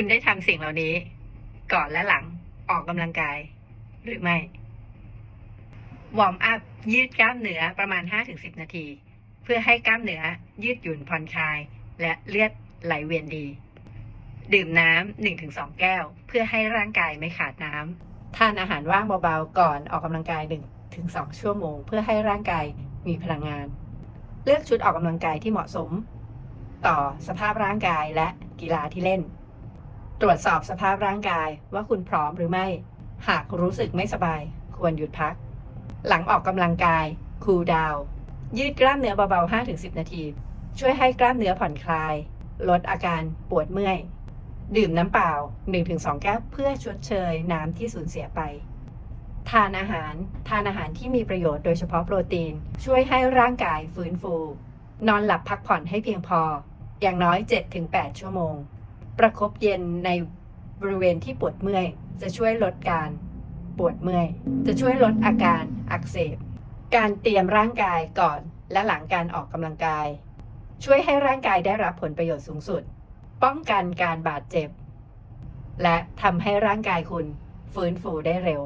คุณได้ทำสิ่งเหล่านี้ ก่อนและหลังออกกำลังกาย หรือไม่ วอร์มอัพยืดกล้ามเนื้อประมาณ 5-10 นาที เพื่อให้กล้ามเนื้อยืดหยุ่นผ่อนคลาย และเลือดไหลเวียนดี ดื่มน้ำ 1-2 แก้ว เพื่อให้ร่างกายไม่ขาดน้ำทานอาหารว่างเบาๆ ก่อนออกกำลังกาย 1-2 ชั่วโมง เพื่อให้ร่างกายมีพลังงาน เลือกชุดออกกำลังกายที่เหมาะสม ต่อสภาพร่างกายและกีฬาที่เล่น ตรวจสอบสภาพร่างกายว่าคุณพร้อมหรือไม่ หากรู้สึกไม่สบาย ควรหยุดพัก หลังออกกำลังกาย คูลดาว ยืดกล้ามเนื้อเบาๆ 5-10 นาที ช่วยให้กล้ามเนื้อผ่อนคลาย ลดอาการปวดเมื่อย ดื่มน้ำเปล่า 1-2 แก้วเพื่อชดเชยน้ำที่สูญเสียไป ทานอาหาร ทานอาหารที่มีประโยชน์โดยเฉพาะโปรตีน ช่วยให้ร่างกายฟื้นฟู นอนหลับพักผ่อนให้เพียงพอ อย่างน้อย 7-8 ชั่วโมง ประคบเย็นในบริเวณที่ปวดเมื่อย จะช่วยลดการปวดเมื่อย จะช่วยลดอาการอักเสบ การเตรียมร่างกายก่อนและหลังการออกกำลังกาย ช่วยให้ร่างกายได้รับผลประโยชน์สูงสุด ป้องกันการบาดเจ็บ และทำให้ร่างกายคุณฟื้นฟูได้เร็ว